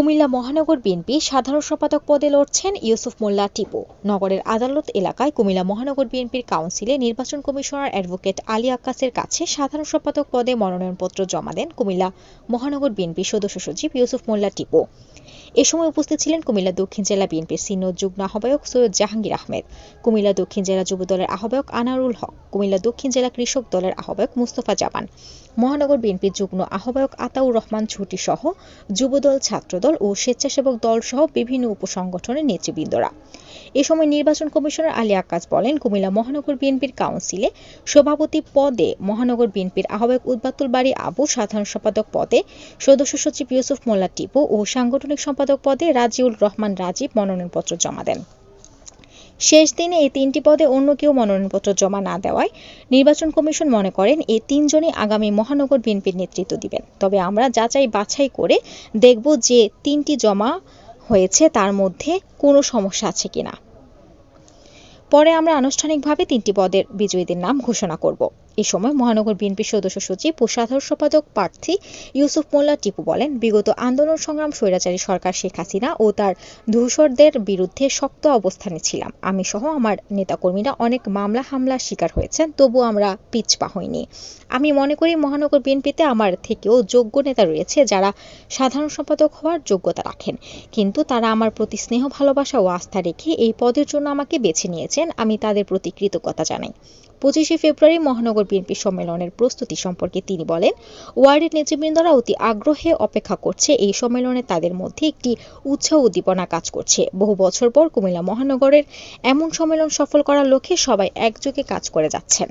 কুমিল্লা মহানগর বিএনপি সাধারণ সম্পাদক পদে লড়ছেন ইউসুফ মোল্লা টিপু। নগরের আদালত এলাকায় কুমিল্লা মহানগর বিএনপির কাউন্সিলে নির্বাচন কমিশনার অ্যাডভোকেট আলী আক্কাসের কাছে সাধারণ সম্পাদক পদে মনোনয়নপত্র জমা দেন কুমিল্লা মহানগর বিএনপির সদস্য সচিব ইউসুফ মোল্লা টিপু। এ সময় উপস্থিত ছিলেন কুমিল্লা দক্ষিণ জেলা বিএনপির সিনিয়র যুগ্ম আহ্বায়ক সৈয়দ জাহাঙ্গীর আহমেদ, কুমিল্লা দক্ষিণ জেলা যুব দলের আহ্বায়ক আনারুল হক, কুমিল্লা দক্ষিণ জেলা কৃষক দলের আহ্বায়ক মুস্তফা জামান, মহানগর বিএনপির যুগ্ম আহ্বায়ক আতাউর রহমান ছুটি সহ যুবদল ছাত্রদল ও স্বেচ্ছাসেবক দল সহ বিভিন্ন উপসংগঠনের নেতৃবৃন্দরা। এ সময় নির্বাচন কমিশনার আলী আক্কাস বলেন, কুমিল্লা মহানগর বিএনপির কাউন্সিলে সভাপতি পদে মহানগর বিএনপির আহ্বায়ক উদ্বাতুল বাড়ি আবু, সাধারণ সম্পাদক পদে সদস্য সচিব ইউসুফ মোল্লা টিপু ও সাংগঠনিক সম্পাদক পদে রাজিউল রহমান রাজীব মনোনয়নপত্র জমা দেন। শেষ দিনে এই তিনটি পদে অন্য কেউ মনোনয়নপত্র জমা না দেওয়ায় নির্বাচন কমিশন মনে করেন এই তিনজনই আগামী মহানগর বিএনপির নেতৃত্ব দিবেন। তবে আমরা যাচাই বাছাই করে দেখব যে তিনটি জমা হয়েছে তার মধ্যে কোনো সমস্যা আছে কিনা। পরে আমরা আনুষ্ঠানিকভাবে তিনটি পদের বিজয়ীদের নাম ঘোষণা করব। এ সময় মহানগর বিএনপির সদস্য সচিব ও সাধারণ সম্পাদক প্রার্থী ইউসুফ মোল্লা টিপু বলেন, বিগত আন্দোলন সংগ্রাম স্বৈরাচারী সরকার শেখ হাসিনা ও তার ধূসরদের বিরুদ্ধে শক্ত অবস্থানে ছিলাম। আমি সহ আমার নেতাকর্মীরা অনেক মামলা হামলার শিকার হয়েছেন তবু আমরা পিছপা হইনি। আমি মনে করি মহানগর বিএনপিতে আমার থেকেও যোগ্য নেতা রয়েছে যারা সাধারণ সম্পাদক হওয়ার যোগ্যতা রাখেন। কিন্তু তারা আমার প্রতি স্নেহ, ভালোবাসা ও আস্থা রেখে এই পদের জন্য আমাকে বেছে নিয়েছেন। আমি তাদের প্রতি কৃতজ্ঞতা জানাই। পঁচিশে ফেব্রুয়ারি মহানগর বিএনপি সম্মেলনের প্রস্তুতি সম্পর্কে তিনি বলেন, ওয়ার্ডের নেতৃবৃন্দরা অতি আগ্রহে অপেক্ষা করছে। এই সম্মেলনে তাদের মধ্যে একটি উৎসাহ উদ্দীপনা কাজ করছে। বহু বছর পর কুমিল্লা মহানগরের এমন সম্মেলন সফল করার লক্ষ্যে সবাই একযোগে কাজ করে যাচ্ছেন।